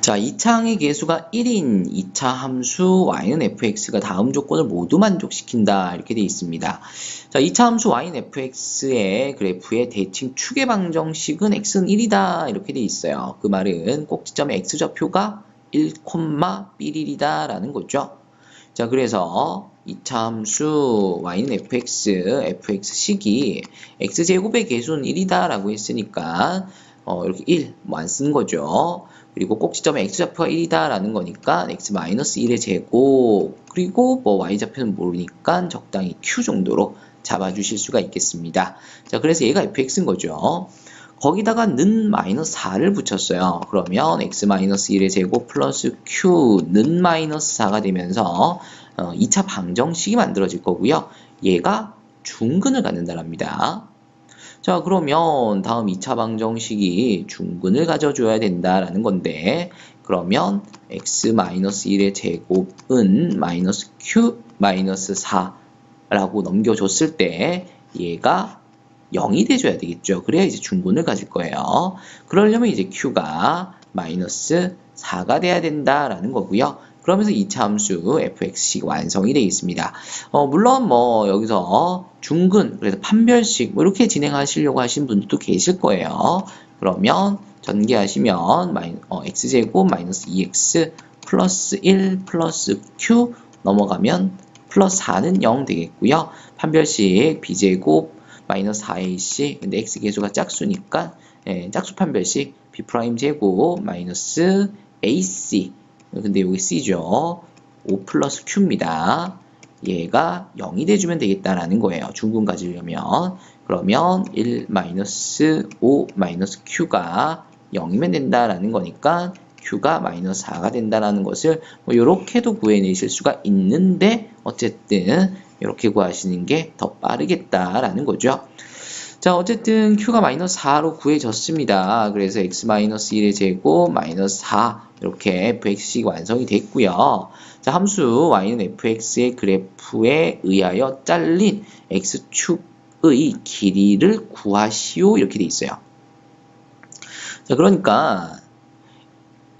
자, 2차항의 개수가 1인 2차 함수 y는 fx가 다음 조건을 모두 만족시킨다. 이렇게 되어 있습니다. 자, 2차 함수 y는 fx의 그래프의 대칭 축의 방정식은 x는 1이다. 이렇게 되어 있어요. 그 말은 꼭지점의 x좌표가 1, 삘1이다. 라는 거죠. 자, 그래서 2차 함수 y는 fx, fx식이 x제곱의 개수는 1이다. 라고 했으니까 어, 이렇게 1, 뭐안 쓰는 거죠. 그리고 꼭지점의 x좌표가 1이다 라는 거니까 x-1의 제곱 그리고 뭐 y좌표는 모르니까 적당히 q 정도로 잡아주실 수가 있겠습니다. 자 그래서 얘가 fx인 거죠. 거기다가 는 마이너스 4를 붙였어요. 그러면 x-1의 제곱 플러스 q는 마이너스 4가 되면서 어, 2차 방정식이 만들어질 거고요. 얘가 중근을 갖는다랍니다. 자, 그러면 다음 2차 방정식이 중근을 가져줘야 된다라는 건데, 그러면 x-1의 제곱은 q 마이너스 4라고 넘겨줬을 때 얘가 0이 돼줘야 되겠죠. 그래야 이제 중근을 가질 거예요. 그러려면 이제 q가 마이너스 4가 돼야 된다라는 거고요. 그러면서 이 참수 fx식 완성이 되어 있습니다. 어, 물론 뭐 여기서 중근 그래서 판별식 뭐 이렇게 진행하시려고 하신 분들도 계실 거예요. 그러면 전개하시면 마이, 어, x제곱 마이너스 2x 플러스 1 플러스 q 넘어가면 플러스 4는 0 되겠고요. 판별식 b제곱 마이너스 4ac 근데 x 계수가 짝수니까 예, 짝수 판별식 b 프라임 제곱 마이너스 ac 근데 여기 C죠. 5 플러스 Q입니다. 얘가 0이 돼주면 되겠다라는 거예요. 중근 가지려면. 그러면 1 마이너스 5 마이너스 Q가 0이면 된다라는 거니까 Q가 마이너스 4가 된다라는 것을 뭐 이렇게도 구해내실 수가 있는데 어쨌든 이렇게 구하시는 게 더 빠르겠다라는 거죠. 자, 어쨌든 q가 마이너스 4로 구해졌습니다. 그래서 x 마이너스 1의 제곱 마이너스 4 이렇게 fx식 완성이 됐고요. 자, 함수 y는 fx의 그래프에 의하여 잘린 x축의 길이를 구하시오 이렇게 돼 있어요. 자, 그러니까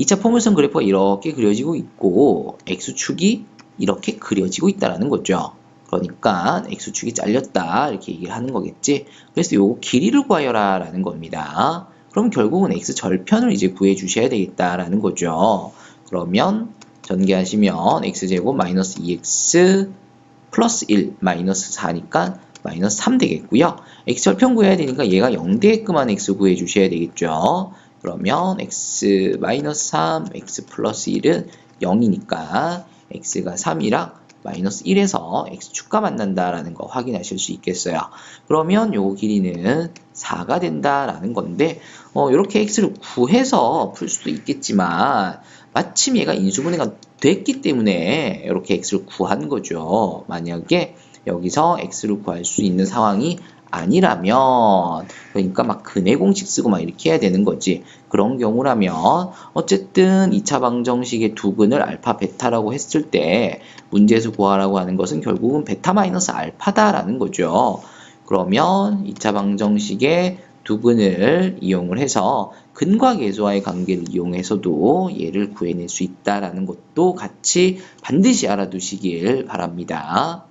2차 포물선 그래프가 이렇게 그려지고 있고 x축이 이렇게 그려지고 있다는 거죠. 그러니까 x축이 잘렸다 이렇게 얘기를 하는 거겠지. 그래서 요거 길이를 구하여라 라는 겁니다. 그럼 결국은 x 절편을 이제 구해 주셔야 되겠다라는 거죠. 그러면 전개하시면 x제곱 마이너스 2x 플러스 1 마이너스 4니까 마이너스 3 되겠고요. x 절편 구해야 되니까 얘가 0 되게끔한 x 구해 주셔야 되겠죠. 그러면 x 마이너스 3, x 플러스 1은 0이니까 x가 3이랑 마이너스 1에서 x축과 만난다라는 거 확인하실 수 있겠어요. 그러면 요 길이는 4가 된다라는 건데 어, 이렇게 x를 구해서 풀 수도 있겠지만 마침 얘가 인수분해가 됐기 때문에 이렇게 x를 구한 거죠. 만약에 여기서 x를 구할 수 있는 상황이 아니라면 그러니까 막 근해 공식 쓰고 막 이렇게 해야 되는 거지 그런 경우라면 어쨌든 2차 방정식의 두 근을 알파 베타라고 했을 때 문제에서 구하라고 하는 것은 결국은 베타 마이너스 알파다라는 거죠 그러면 2차 방정식의 두 근을 이용을 해서 근과 계수와의 관계를 이용해서도 얘를 구해낼 수 있다라는 것도 같이 반드시 알아두시길 바랍니다.